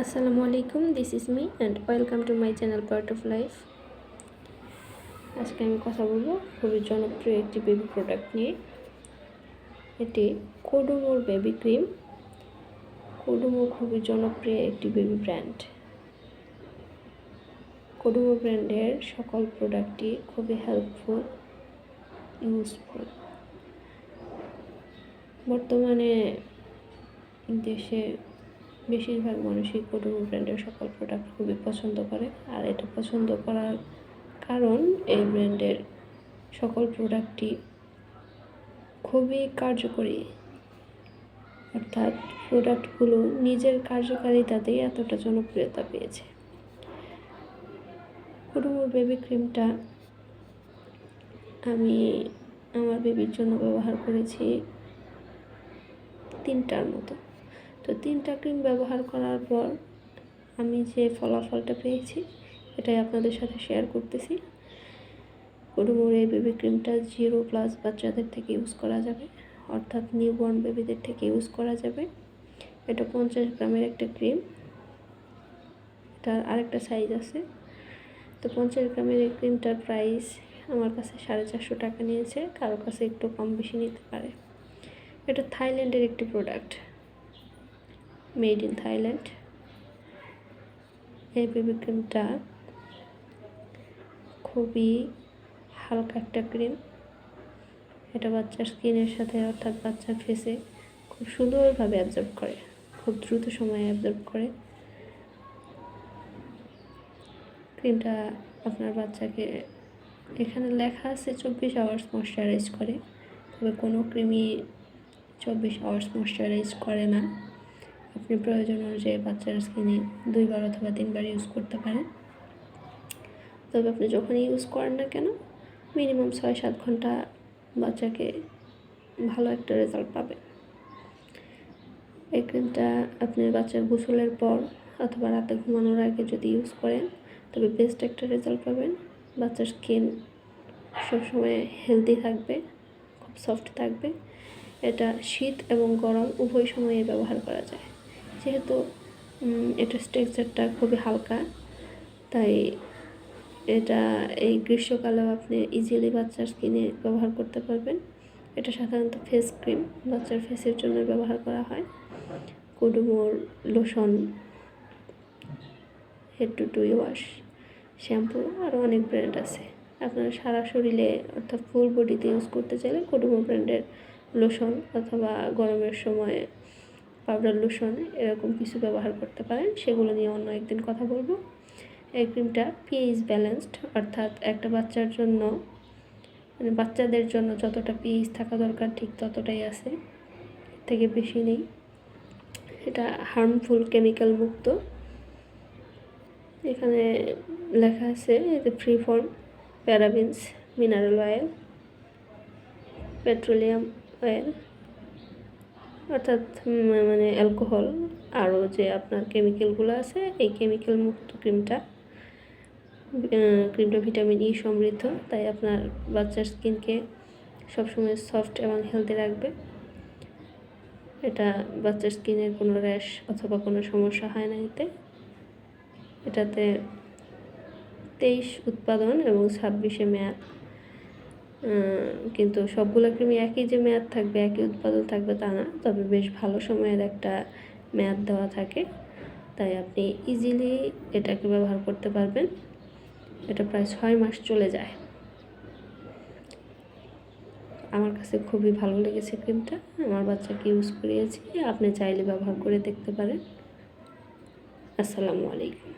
আসসালামু আলাইকুম this is me and welcome to my channel part of life আজকে আমি কথা বলব খুবই জনপ্রিয় একটি বেবি প্রোডাক্ট নিয়ে। এটি কোডোমোর বেবি ক্রিম কোডোমো খুবই জনপ্রিয় একটি বেবি ব্র্যান্ড কোডোমো ব্র্যান্ডের সকল প্রোডাক্টই খুবই হেল্পফুল ইউজফুল বর্তমানে দেশে বেশিরভাগ মানুষই কোডোমো ব্র্যান্ডের সকল প্রোডাক্ট খুবই পছন্দ করে। আর এটা পছন্দ করার কারণ এই ব্র্যান্ডের সকল প্রোডাক্টটি খুবই কার্যকরী। অর্থাৎ প্রোডাক্টগুলো নিজের কার্যকারিতাতেই এতটা জনপ্রিয়তা পেয়েছে। কোডোমোর বেবি ক্রিমটা আমি আমার বেবির জন্য ব্যবহার করেছি তিনটার মতো। তো তিনটা ক্রিম ব্যবহার করার পর আমি যে ফলাফলটা পেয়েছি, এটাই আপনাদের সাথে শেয়ার করতেছি। কুড়ুমুর এই বেবি ক্রিমটা জিরো প্লাস বাচ্চাদের থেকে ইউজ করা যাবে, অর্থাৎ নিউবর্ন বেবিদের থেকে ইউজ করা যাবে। এটা পঞ্চাশ গ্রামের একটা ক্রিম এটার আরেকটা সাইজ আছে। তো পঞ্চাশ গ্রামের এই ক্রিমটার প্রাইস আমার কাছে সাড়ে চারশো টাকা নিয়েছে, কারও কাছে একটু কম বেশি নিতে পারে। এটা থাইল্যান্ডের একটি প্রোডাক্ট মেড ইন থাইল্যান্ড। এই বেবি ক্রিমটা খুবই হালকা একটা ক্রিম। এটা বাচ্চার স্কিনের সাথে অর্থাৎ বাচ্চার ফেসে খুব সুন্দরভাবে অ্যাবজর্ব করে, খুব দ্রুত সময়ে অ্যাবজর্ব করে। ক্রিমটা আপনার বাচ্চাকে এখানে লেখা আছে চব্বিশ আওয়ার্স ময়শ্চারাইজ করে, তবে কোনো ক্রিমই চব্বিশ আওয়ার্স ময়শ্চারাইজ করে না। আপনি প্রয়োজন অনুযায়ী বাচ্চার স্কিনে দুইবার অথবা তিনবার ইউজ করতে পারেন। তবে আপনি যখনই ইউজ করেন না কেন মিনিমাম ছয় সাত ঘণ্টা বাচ্চাকে ভালো একটা রেজাল্ট পাবেন। এই ক্রিমটা আপনি বাচ্চার গোসলের পর অথবা রাতে ঘুমানোর আগে যদি ইউজ করেন, তবে বেস্ট একটা রেজাল্ট পাবেন। বাচ্চার স্কিন সবসময় হেলদি থাকবে, খুব সফট থাকবে। এটা শীত এবং গরম উভয় সময়ে ব্যবহার করা যায়। যেহেতু এটা স্ট্রেকচারটা খুবই হালকা, তাই এটা এই গ্রীষ্মকালেও আপনি ইজিলি বাচ্চার স্কিনে ব্যবহার করতে পারবেন। এটা সাধারণত ফেস ক্রিম বাচ্চার ফেসের জন্য ব্যবহার করা হয়। কুডুমোর lotion head to toe wash shampoo আরও অনেক ব্র্যান্ড আছে। আপনারা সারা শরীরে অর্থাৎ ফুল বডিতে ইউজ করতে চাইলে কুডুমো ব্র্যান্ডের লোশন অথবা গরমের সময় পাউডার, লোশন এরকম কিছু ব্যবহার করতে পারেন। সেগুলো নিয়ে অন্য একদিন কথা বলব। এই ক্রিমটা পিএইচ ব্যালেন্সড, অর্থাৎ একটা বাচ্চার জন্য মানে বাচ্চাদের জন্য যতটা পিএইচ থাকা দরকার, ঠিক ততটাই আছে। থেকে বেশি নেই। এটা হার্মফুল কেমিক্যাল মুক্ত। এখানে লেখা আছে এতে free from parabens, mineral oil, petroleum oil অর্থাৎ মানে অ্যালকোহল আরও যে আপনার কেমিক্যালগুলো আছে, এই কেমিক্যাল মুক্ত ক্রিমটা ক্রিমটা ভিটামিন ই সমৃদ্ধ, তাই আপনার বাচ্চার স্কিনকে সবসময় সফট এবং হেলদি রাখবে। এটা বাচ্চার স্কিনের কোনো র্যাশ অথবা কোনো সমস্যা হয় না এতে। এটাতে তেইশ উৎপাদন এবং ছাব্বিশে মেয়াদ। কিন্তু সবগুলো ক্রিমই একই যে মেয়াদ থাকবে, একই উৎপাদন থাকবে তা না, তবে বেশ ভালো সময়ের একটা মেয়াদ দেওয়া থাকে। তাই আপনি ইজিলি এটাকে ব্যবহার করতে পারবেন। এটা প্রায় ছয় মাস চলে যায়। আমার কাছে খুবই ভালো লেগেছে ক্রিমটা, আমার বাচ্চাকে ইউজ করিয়েছি, আপনি চাইলে ব্যবহার করে দেখতে পারেন। আসসালামু আলাইকুম।